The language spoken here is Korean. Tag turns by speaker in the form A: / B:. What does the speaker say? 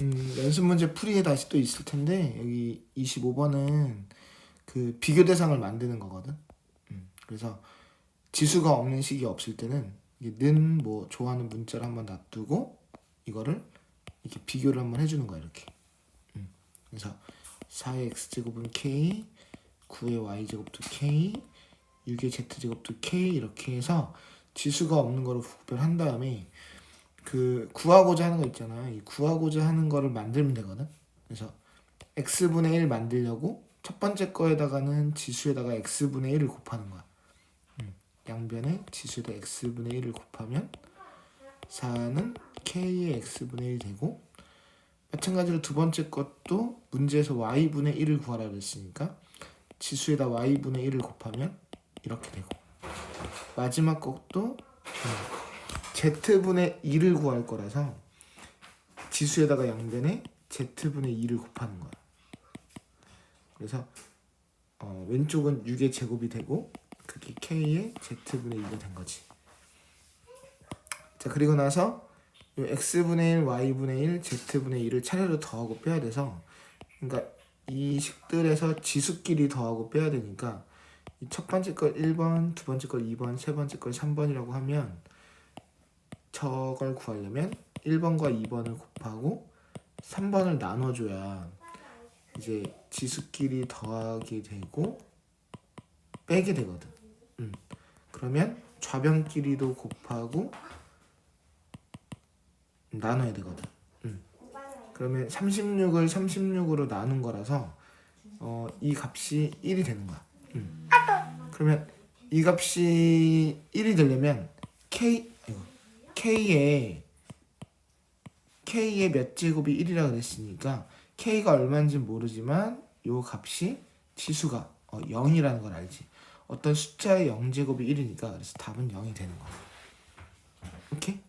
A: 음, 연습 문제 풀이에 다시 또 있을 텐데 여기 25번은 그 비교 대상을 만드는 거거든. 음, 그래서 지수가 없는 식이 없을 때는 는 뭐 좋아하는 문자를 한번 놔두고 이거를 이렇게 비교를 한번 해주는 거야 이렇게. 음, 그래서 4의 x 제곱은 k, 9의 y 제곱도 k, 6의 z 제곱도 k 이렇게 해서 지수가 없는 거로 구별한 다음에 그 구하고자 하는 거 있잖아. 이 구하고자 하는 거를 만들면 되거든. 그래서 x분의 1 만들려고 첫 번째 거에다가는 지수에다가 x분의 1을 곱하는 거야. 음, 양변에 지수에다 x분의 1을 곱하면 4는 k의 x분의 1 되고 마찬가지로 두 번째 것도 문제에서 y분의 1을 구하라 그랬으니까 지수에다 y분의 1을 곱하면 이렇게 되고 마지막 것도 음, z분의 2를 구할 거라서 지수에다가 양변에 z분의 2를 곱하는 거야. 그래서 어, 왼쪽은 6의 제곱이 되고 그게 k의 z분의 2가 된 거지. 자 그리고 나서 요 x분의 1, y분의 1, z분의 2를 차례로 더하고 빼야 돼서 그러니까 이 식들에서 지수끼리 더하고 빼야 되니까 이첫 번째 걸 1번, 두 번째 걸 2번, 세 번째 걸 3번이라고 하면 저걸 구하려면 1번과 2번을 곱하고 3번을 나눠줘야 이제 지수끼리 더하게 되고 빼게 되거든. 음. 그러면 좌변끼리도 곱하고 나눠야 되거든. 음. 그러면 36을 36으로 나눈 거라서 어, 이 값이 1이 되는 거야. 음. 그러면 이 값이 1이 되려면 k k의 k의 몇 제곱이 1이라 그랬으니까 k가 얼마인지 모르지만 요 값이 지수가 어, 0이라는 걸 알지. 어떤 숫자의 0제곱이 1이니까 그래서 답은 0이 되는 거야. 오케이?